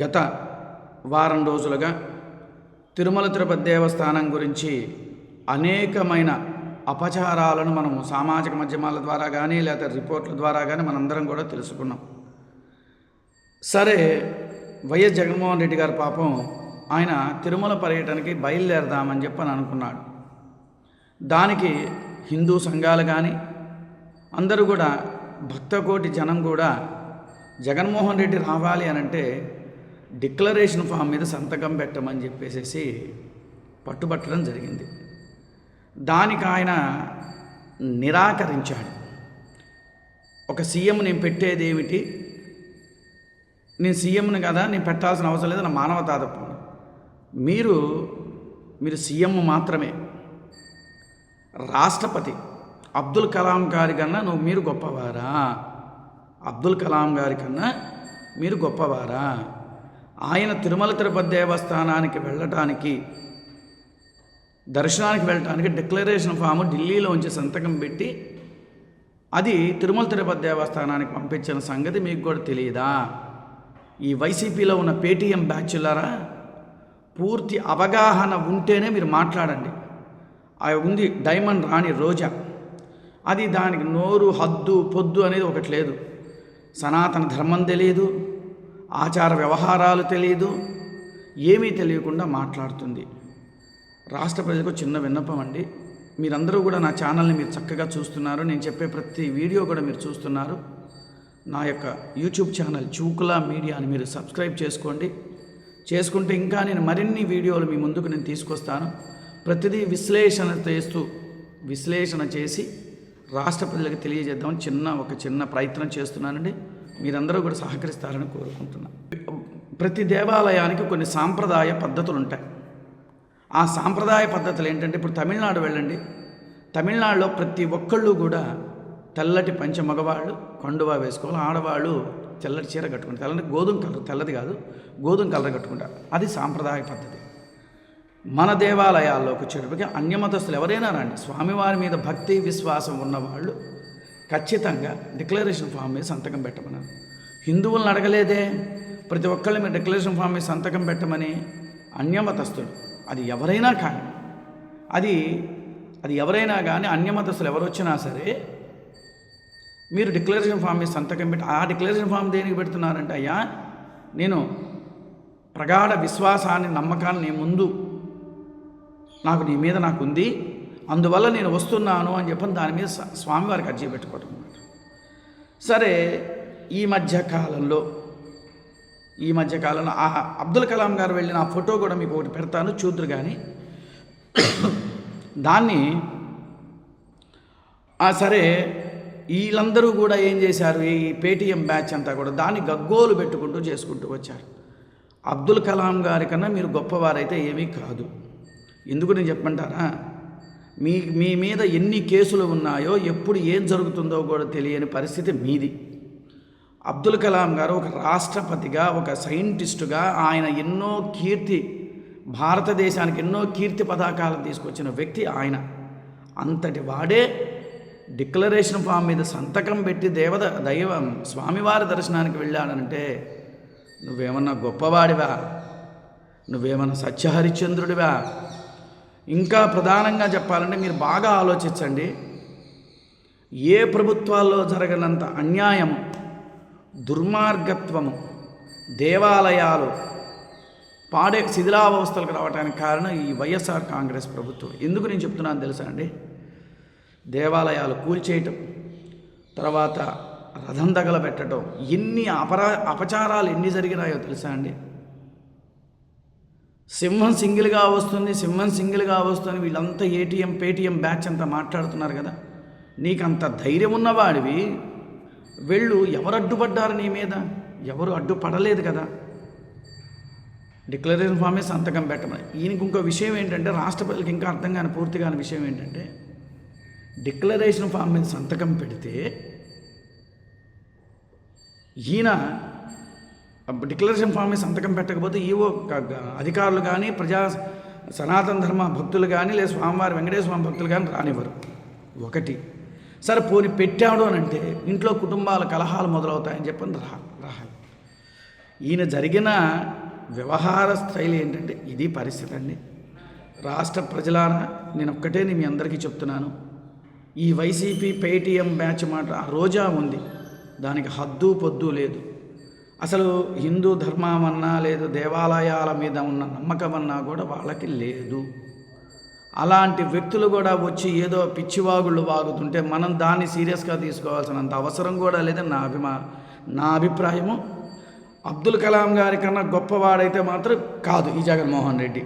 గత వారం రోజులుగా తిరుమల తిరుపతి దేవస్థానం గురించి అనేకమైన అపచారాలను మనము సామాజిక మాధ్యమాల ద్వారా కానీ లేదా రిపోర్ట్ల ద్వారా కానీ మనందరం కూడా తెలుసుకున్నాం. సరే వైఎస్ జగన్మోహన్ రెడ్డి గారు పాపం ఆయన తిరుమల పర్యటనకి బయలుదేరదామని చెప్పని అనుకున్నాడు. దానికి హిందూ సంఘాలు కానీ అందరూ కూడా భక్తకోటి జనం కూడా జగన్మోహన్ రెడ్డి రావాలి అని అంటే డిక్లరేషన్ ఫామ్ మీద సంతకం పెట్టమని చెప్పేసి పట్టుబట్టడం జరిగింది. దానికి ఆయన నిరాకరించాడు. ఒక సీఎం నేను పెట్టేది ఏమిటి? నేను సీఎంని కదా నేను పెట్టాల్సిన అవసరం లేదు నా మానవతా తప్ప. మీరు మీరు సీఎం మాత్రమే. రాష్ట్రపతి అబ్దుల్ కలాం గారి కన్నా నువ్వు మీరు గొప్పవారా? అబ్దుల్ కలాం గారి కన్నా మీరు గొప్పవారా? ఆయన తిరుమల తిరుపతి దేవస్థానానికి వెళ్ళటానికి దర్శనానికి వెళ్ళటానికి డిక్లరేషన్ ఫామ్ ఢిల్లీలోంచి సంతకం పెట్టి అది తిరుమల తిరుపతి దేవస్థానానికి పంపించిన సంగతి మీకు కూడా తెలియదా ఈ వైసీపీలో ఉన్న పేటీఎం బ్యాచులరా పూర్తి అవగాహన ఉంటేనే మీరు మాట్లాడండి. ఆ ఉంది డైమండ్ రాణి రోజా. అది దానికి నోరు హద్దు పొద్దు అనేది ఒకటి లేదు. సనాతన ధర్మం తెలియదు. ఆచార వ్యవహారాలు తెలియదు ఏమీ తెలియకుండా మాట్లాడుతుంది. రాష్ట్ర ప్రజలకు చిన్న విన్నపం అండి. మీరందరూ కూడా నా ఛానల్ని మీరు చక్కగా చూస్తున్నారు. నేను చెప్పే ప్రతి వీడియో కూడా మీరు చూస్తున్నారు. నా యొక్క యూట్యూబ్ ఛానల్ చూకులా మీడియాని మీరు సబ్స్క్రైబ్ చేసుకోండి. చేసుకుంటే ఇంకా నేను మరిన్ని వీడియోలు మీ ముందుకు నేను తీసుకొస్తాను. ప్రతిదీ విశ్లేషణ చేస్తూ విశ్లేషణ చేసి రాష్ట్ర ప్రజలకు తెలియజేద్దామని చిన్న ఒక చిన్న ప్రయత్నం చేస్తున్నానండి. మీరందరూ కూడా సహకరిస్తారని కోరుకుంటున్నాను ప్రతి దేవాలయానికి కొన్ని సాంప్రదాయ పద్ధతులు ఉంటాయి ఆ సాంప్రదాయ పద్ధతులు ఏంటంటే ఇప్పుడు తమిళనాడు వెళ్ళండి. తమిళనాడులో ప్రతి ఒక్కళ్ళు కూడా తెల్లటి పంచ మగవాళ్ళు కొండువా వేసుకోవాలి. ఆడవాళ్ళు తెల్లటి చీర కట్టుకుంటారు. తెల్లటి గోధుమ కలర్ తెల్లది కాదు గోధుమ కలర్ కట్టుకుంటారు. అది సాంప్రదాయ పద్ధతి. మన దేవాలయాల్లోకి వచ్చేటప్పటికి అన్యమతస్తులు ఎవరైనా రండి. స్వామివారి మీద భక్తి విశ్వాసం ఉన్నవాళ్ళు ఖచ్చితంగా డిక్లరేషన్ ఫామ్ మీద సంతకం పెట్టమన్నారు హిందువులను అడగలేదే. ప్రతి ఒక్కళ్ళు మీరు డిక్లరేషన్ ఫామ్ మీద సంతకం పెట్టమని అన్యమతస్తుడు. అది ఎవరైనా కానీ అది అది ఎవరైనా కానీ అన్యమతస్తులు ఎవరు వచ్చినా సరే మీరు డిక్లరేషన్ ఫామ్ మీద సంతకం పెట్టి ఆ డిక్లరేషన్ ఫామ్ దేనికి పెడుతున్నారంటే అయ్యా నేను ప్రగాఢ విశ్వాసాన్ని నమ్మకాన్ని నీ ముందు నాకు నీ మీద నాకు ఉంది అందువల్ల నేను వస్తున్నాను అని చెప్పని దాని మీద స్వామివారికి అర్జీ పెట్టుకోవటం సరే ఈ మధ్య కాలంలో ఈ మధ్య కాలంలో ఆ అబ్దుల్ కలాం గారు వెళ్ళిన ఆ ఫోటో కూడా మీకు ఒకటి పెడతాను చూద్దరు కానీ దాన్ని ఆ సరే వీళ్ళందరూ కూడా ఏం చేశారు? ఈ పేటీఎం బ్యాచ్ అంతా కూడా దాన్ని గగ్గోలు పెట్టుకుంటూ చేసుకుంటూ వచ్చారు. అబ్దుల్ కలాం గారి కన్నా మీరు గొప్పవారైతే ఏమీ కాదు. ఎందుకు నేను చెప్పమంటారా మీ మీ మీద ఎన్ని కేసులు ఉన్నాయో ఎప్పుడు ఏం జరుగుతుందో కూడా తెలియని పరిస్థితి మీది. అబ్దుల్ కలాం గారు ఒక రాష్ట్రపతిగా ఒక సైంటిస్టుగా ఆయన ఎన్నో కీర్తి భారతదేశానికి ఎన్నో కీర్తి పతాకాలను తీసుకొచ్చిన వ్యక్తి ఆయన. అంతటి వాడే డిక్లరేషన్ ఫామ్ మీద సంతకం పెట్టి దేవత దైవం స్వామివారి దర్శనానికి వెళ్ళాడంటే నువ్వేమన్నా గొప్పవాడివా? నువ్వేమన్నా సత్యహరిశ్చంద్రుడివా? ఇంకా ప్రధానంగా చెప్పాలంటే మీరు బాగా ఆలోచించండి. ఏ ప్రభుత్వాల్లో జరగనంత అన్యాయము దుర్మార్గత్వము దేవాలయాలు పాడే శిథిలావస్థలకు రావడానికి కారణం ఈ వైఎస్ఆర్ కాంగ్రెస్ ప్రభుత్వం. ఎందుకు నేను చెప్తున్నాను తెలుసా అండి? దేవాలయాలు కూల్చేయటం తర్వాత రథం తగలబెట్టడం ఎన్ని అపరా అపచారాలు ఎన్ని జరిగినాయో తెలుసా అండి? సింహం సింగిల్గా వస్తుంది సింహం సింగిల్గా వస్తుంది వీళ్ళంతా ఏటీఎం పేటీఎం బ్యాచ్ అంతా మాట్లాడుతున్నారు కదా. నీకు అంత ధైర్యం ఉన్నవాడివి వెళ్ళు ఎవరు అడ్డుపడ్డారు నీ మీద? ఎవరు అడ్డుపడలేదు కదా. డిక్లరేషన్ ఫామే సంతకం పెట్టమని. ఈయనకి ఇంకో విషయం ఏంటంటే రాష్ట్ర ప్రజలకు ఇంకా అర్థం కాని పూర్తి కాని విషయం ఏంటంటే డిక్లరేషన్ ఫామ్ మీద సంతకం పెడితే ఈయన డిక్లరేషన్ ఫామ్ సంతకం పెట్టకపోతే ఈవో అధికారులు కానీ ప్రజా సనాతన ధర్మ భక్తులు కానీ లేదా స్వామివారి వెంకటేశ్వర స్వామి భక్తులు కానీ రానివ్వరు. ఒకటి సరే పోని పెట్టాడు అని అంటే ఇంట్లో కుటుంబాల కలహాలు మొదలవుతాయని చెప్పని రా రాహాలి. ఈయన జరిగిన వ్యవహార శైలి ఏంటంటే ఇది పరిస్థితి అండి. రాష్ట్ర ప్రజలారా నేను ఒక్కటే మీ అందరికీ చెప్తున్నాను. ఈ వైసీపీ పేటీఎం బ్యాచ్ మాట ఆ రోజా ఉంది. దానికి హద్దు పొద్దు లేదు. అసలు హిందూ ధర్మం అన్నా లేదు దేవాలయాల మీద ఉన్న నమ్మకం అన్నా కూడా వాళ్ళకి లేదు. అలాంటి వ్యక్తులు కూడా వచ్చి ఏదో పిచ్చివాగుళ్ళు వాగుతుంటే మనం దాన్ని సీరియస్గా తీసుకోవాల్సినంత అవసరం కూడా లేదని నా అభిమా నా అభిప్రాయము. అబ్దుల్ కలాం గారి కన్నా గొప్పవాడైతే మాత్రం కాదు ఈ జగన్మోహన్ రెడ్డి.